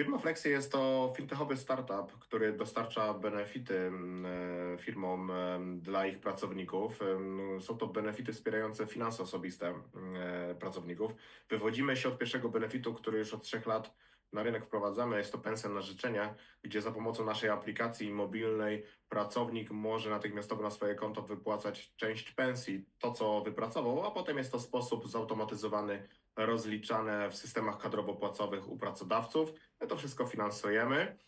Firma Flexi jest to fintechowy startup, który dostarcza benefity mm, e, firmom dla ich pracowników. Są to benefity wspierające finanse osobiste mm, e, pracowników. Wywodzimy się od pierwszego benefitu, który już od trzech lat na rynek wprowadzamy. Jest to pensja na życzenie, gdzie za pomocą naszej aplikacji mobilnej pracownik może natychmiastowo na swoje konto wypłacać część pensji, to co wypracował, a potem jest to sposób zautomatyzowany rozliczane w systemach kadrowo-płacowych u pracodawców. My to wszystko finansujemy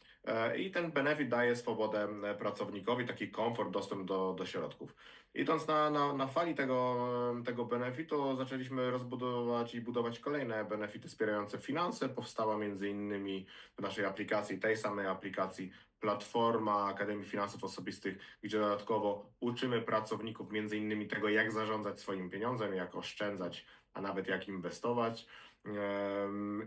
i ten benefit daje swobodę e, pracownikowi, taki komfort, dostęp do, do środków. Idąc na, na, na fali tego, tego benefitu, zaczęliśmy rozbudować i budować kolejne benefity wspierające finanse. Powstała między innymi w naszej aplikacji, tej samej aplikacji, platforma Akademii Finansów Osobistych, gdzie dodatkowo uczymy pracowników między innymi tego, jak zarządzać swoim pieniądzem, jak oszczędzać, a nawet jak inwestować.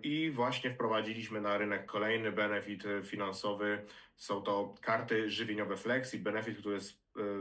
I właśnie wprowadziliśmy na rynek kolejny benefit finansowy. Są to karty żywieniowe Flexi, benefit, który e,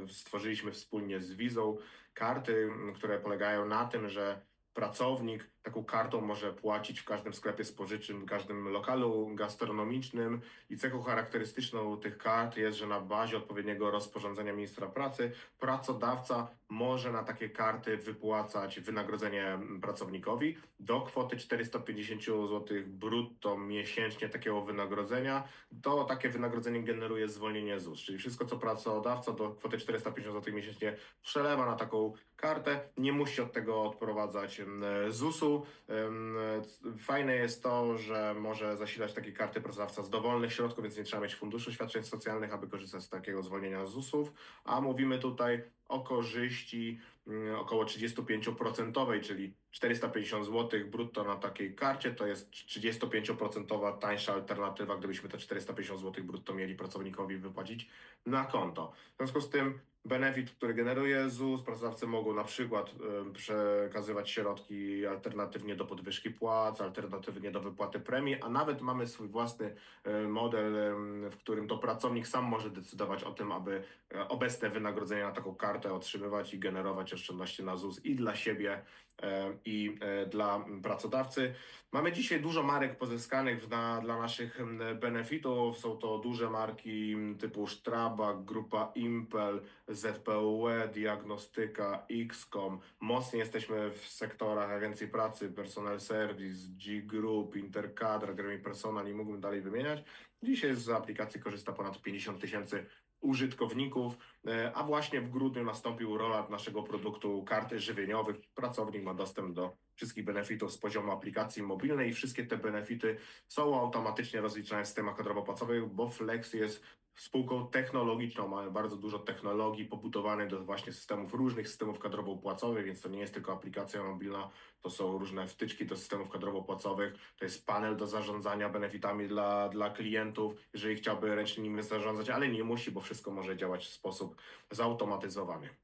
stworzyliśmy wspólnie z Wizą. Karty, które polegają na tym, że pracownik taką kartą może płacić w każdym sklepie spożywczym, w każdym lokalu gastronomicznym i cechą charakterystyczną tych kart jest, że na bazie odpowiedniego rozporządzenia ministra pracy pracodawca może na takie karty wypłacać wynagrodzenie pracownikowi do kwoty 450 zł brutto miesięcznie takiego wynagrodzenia. To takie wynagrodzenie generuje zwolnienie ZUS, czyli wszystko co pracodawca do kwoty 450 zł miesięcznie przelewa na taką kartę, nie musi od tego odprowadzać em, ZUS-u. Fajne jest to, że może zasilać takie karty pracodawca z dowolnych środków, więc nie trzeba mieć funduszu świadczeń socjalnych, aby korzystać z takiego zwolnienia ZUS-ów, a mówimy tutaj o korzyści około 35%, czyli 450 zł brutto na takiej karcie to jest 35% tańsza alternatywa, gdybyśmy te 450 zł brutto mieli pracownikowi wypłacić na konto. W związku z tym benefit, który generuje ZUS, pracodawcy mogą na przykład y, przekazywać środki alternatywnie do podwyżki płac, alternatywnie do wypłaty premii, a nawet mamy swój własny y, model, y, w którym to pracownik sam może decydować o tym, aby obecne wynagrodzenia na taką kartę otrzymywać i generować oszczędności na ZUS i dla siebie, e, i e, dla pracodawcy. Mamy dzisiaj dużo marek pozyskanych na, dla naszych benefitów. Są to duże marki typu Strabag, Grupa Impel, ZPUE, Diagnostyka, XCOM. Mocniej jesteśmy w sektorach agencji pracy, Personal Service, G Group, Intercadre, Gremi Personal i mógłbym dalej wymieniać. Dzisiaj z aplikacji korzysta ponad 50 tysięcy użytkowników, e, a właśnie w grudniu nastąpił rollout naszego produktu karty żywieniowych. Pracownik ma dostęp do wszystkich benefitów z poziomu aplikacji mobilnej i wszystkie te benefity są automatycznie rozliczane w systemach kadrowo-płacowych, bo Flex jest spółką technologiczną, mamy bardzo dużo technologii pobudowanych do właśnie systemów, różnych systemów kadrowo-płacowych, więc to nie jest tylko aplikacja mobilna, to są różne wtyczki do systemów kadrowo-płacowych, to jest panel do zarządzania benefitami dla, dla klientów, jeżeli chciałby ręcznie nimi zarządzać, ale nie musi, bo wszystko może działać w sposób zautomatyzowany.